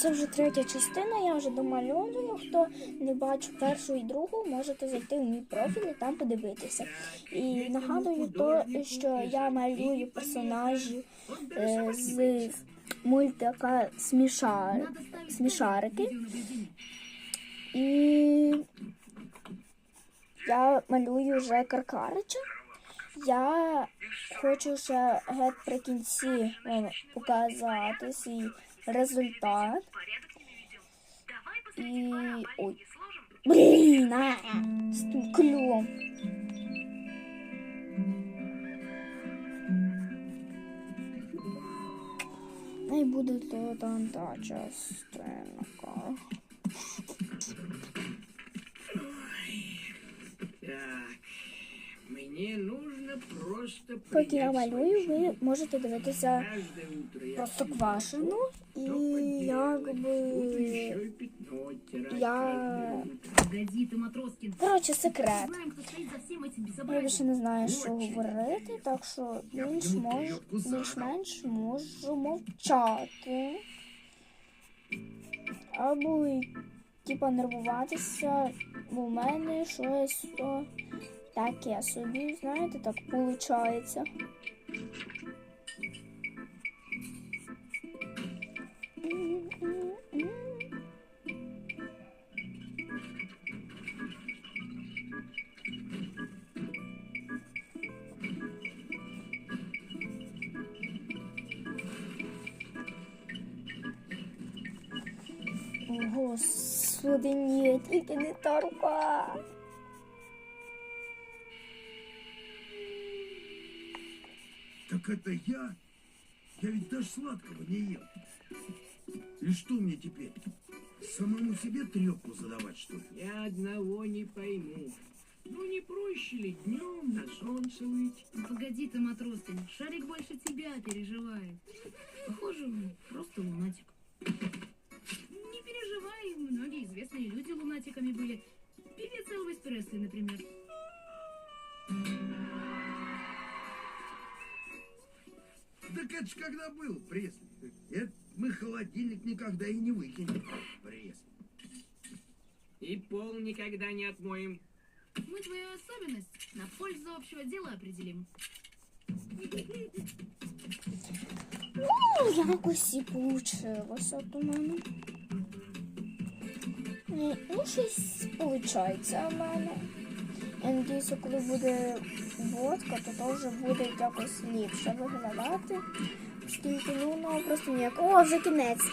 це вже третя частина, я вже домальовую. Хто не бачив першу і другу, можете зайти в мій профіль і там подивитися. І нагадую то, що я малюю персонажів е, з мультика Смішар... Смішарики. І я малюю вже Каркарича. Я хочу ще геть при кінці показати свій результат. І. Ой. Блін, а, з тим. Не буде то там та частинка. Мне нужно Поки я малюю, ви можете дивитися просто квашену і якби. Я-. Коротше, секрет. Я більше не знаю, що говорити, так що більш-менш можу мовчати. Або типа нервуватися, бо в мене щось то таке собі, знаєте, так виходить. Господи, ні, тільки не та. Так это я? Я ведь даже сладкого не ел. И что мне теперь? Самому себе трепку задавать, что ли? Я одного не пойму. Ну не проще ли днем на солнце выйти? Ну, Погоди ты, Матроскин. Шарик больше тебя переживает. Похоже, он просто лунатик. Не переживай, многие известные люди лунатиками были. Певец Элвис Пресли, например. Так это ж когда был, Пресли. Это мы холодильник никогда и не выкинем. Пресли. И пол никогда не отмоем. Мы твою особенность на пользу общего дела определим. Ну, якось і получилося. Ні, Ну, щось виходить в мене. Я надіюся, коли буде водка, то теж буде якось ліпше виглядати. Оскільки ну, ну просто ніяк. О, вже кінець.